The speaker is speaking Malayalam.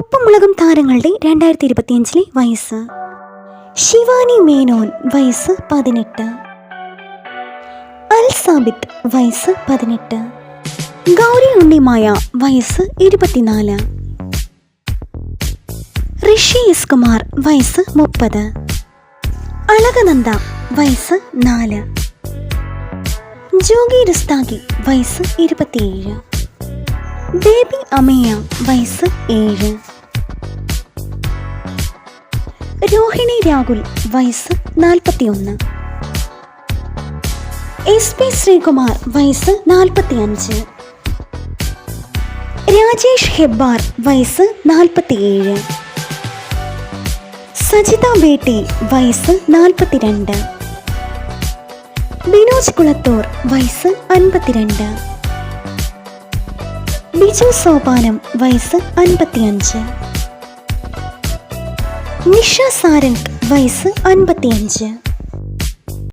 ഉപ്പുമുളകും താരങ്ങളുടെ രണ്ടായിരത്തി ഇരുപത്തിയഞ്ചിലെ വയസ്സ്. ശിവാനി മേനോൻ വയസ്സ് പതിനെട്ട്. അൽ സാബിത്ത് വയസ്സ് പതിനെട്ട്. ഗൗരി ഉണ്ണിമായ വയസ്സ് ഇരുപത്തിനാല്. ഋഷി എസ് കുമാർ വയസ്സ് മുപ്പത്. അളകനന്ദ വയസ്സ് നാല്. ജോഗി രുസ്താഗി വയസ്സ് ഇരുപത്തിയേഴ്. ബേബി അമേയ വയസ്സ് ഏഴ്. രോഹിണി രാഹുൽ വയസ്സ് നാൽപ്പത്തിയൊന്ന്. എസ് പി ശ്രീകുമാർ വയസ്സ് നാൽപ്പത്തിയഞ്ച്. രാജേഷ് ഹെബ്ബാർ വയസ്സ് നാൽപ്പത്തിയേഴ്. സജിത ബേട്ടി വയസ്സ് നാൽപ്പത്തിരണ്ട്. ബിനോജ് കുളത്തൂർ വയസ്സ് അൻപത്തിരണ്ട്. ബിജു സോപാനം വയസ്സ് അൻപത്തിയഞ്ച്. നിഷ സാരംഗ് വയസ്സ് അൻപത്തിയഞ്ച്.